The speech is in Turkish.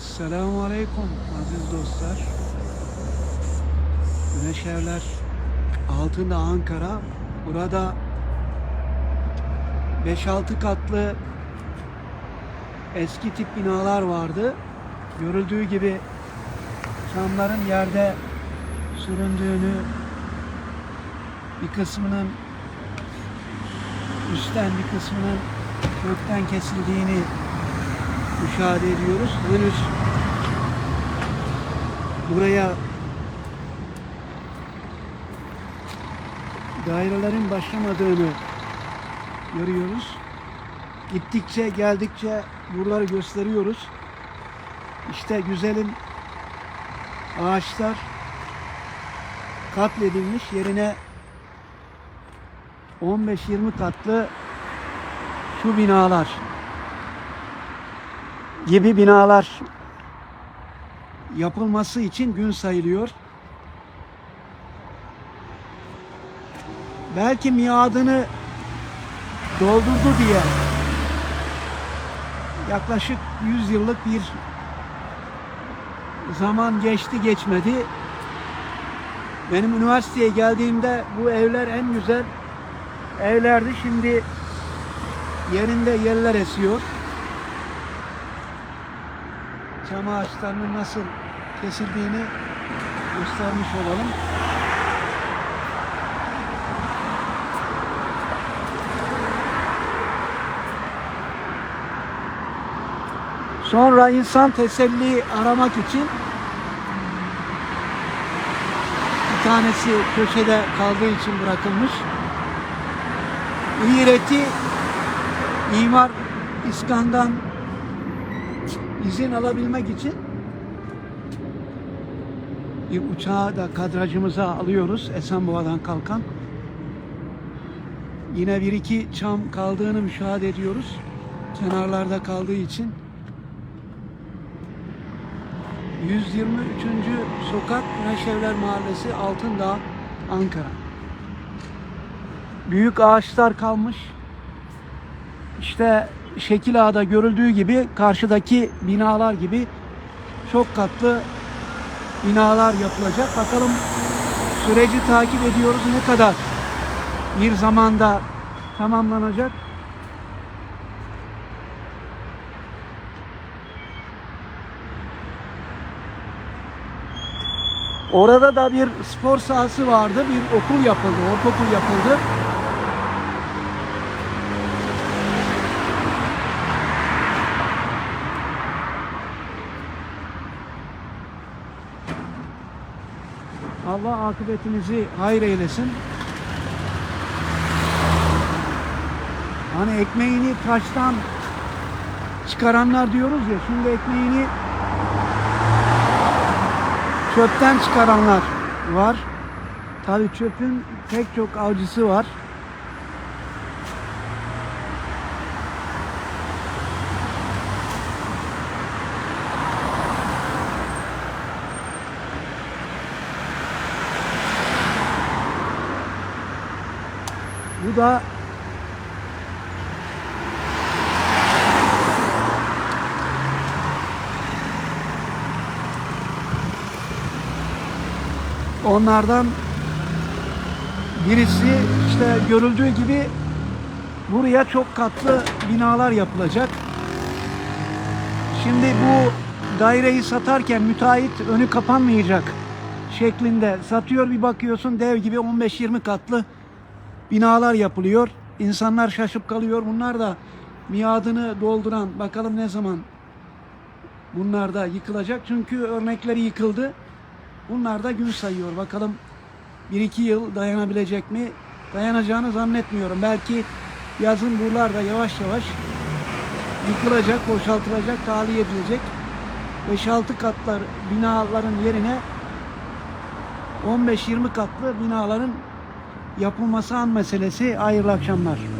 Esselamu Aleyküm aziz dostlar. Güneş Evler altında Ankara. Burada 5-6 katlı eski tip binalar vardı. Görüldüğü gibi çamların yerde süründüğünü bir kısmının üstten bir kısmının kökten kesildiğini müşahede ediyoruz. Henüz buraya dairelerin başlamadığını görüyoruz. Gittikçe geldikçe buraları gösteriyoruz. İşte güzelim ağaçlar katledilmiş yerine 15-20 katlı şu binalar gibi binalar yapılması için gün sayılıyor. Belki miadını doldurdu diye yaklaşık 100 yıllık bir zaman geçti geçmedi. Benim üniversiteye geldiğimde bu evler en güzel evlerdi. Şimdi yerinde yeller esiyor. Çam ağaçlarının nasıl kesildiğini göstermiş olalım. Sonra insan teselli aramak için bir tanesi köşede kaldığı için bırakılmış. İğreti İmar İskan'dan izin alabilmek için bir uçağı da kadrajımıza alıyoruz Esenboğa'dan kalkan. Yine bir iki çam kaldığını müşahede ediyoruz. Kenarlarda kaldığı için. 123. Sokak Güneşevler Mahallesi Altındağ, Ankara. Büyük ağaçlar kalmış. İşte şekil ağda görüldüğü gibi karşıdaki binalar gibi çok katlı binalar yapılacak. Bakalım süreci takip ediyoruz ne kadar bir zamanda tamamlanacak. Orada da bir spor sahası vardı. Bir okul yapıldı, ortaokul yapıldı. Allah akıbetinizi hayır eylesin. Hani ekmeğini taştan çıkaranlar diyoruz ya, şimdi ekmeğini çöpten çıkaranlar var. Tabii çöpün pek çok avcısı var. Bu da onlardan birisi işte görüldüğü gibi buraya çok katlı binalar yapılacak. Şimdi bu daireyi satarken müteahhit önü kapanmayacak şeklinde satıyor bir bakıyorsun dev gibi 15-20 katlı binalar yapılıyor. İnsanlar şaşıp kalıyor. Bunlar da miadını dolduran bakalım ne zaman bunlar da yıkılacak. Çünkü örnekleri yıkıldı. Bunlar da gün sayıyor. Bakalım 1-2 yıl dayanabilecek mi? Dayanacağını zannetmiyorum. Belki yazın buralar da yavaş yavaş yıkılacak, boşaltılacak, tahliye edilecek. 5-6 katlar binaların yerine 15-20 katlı binaların yapılması an meselesi. Hayırlı akşamlar.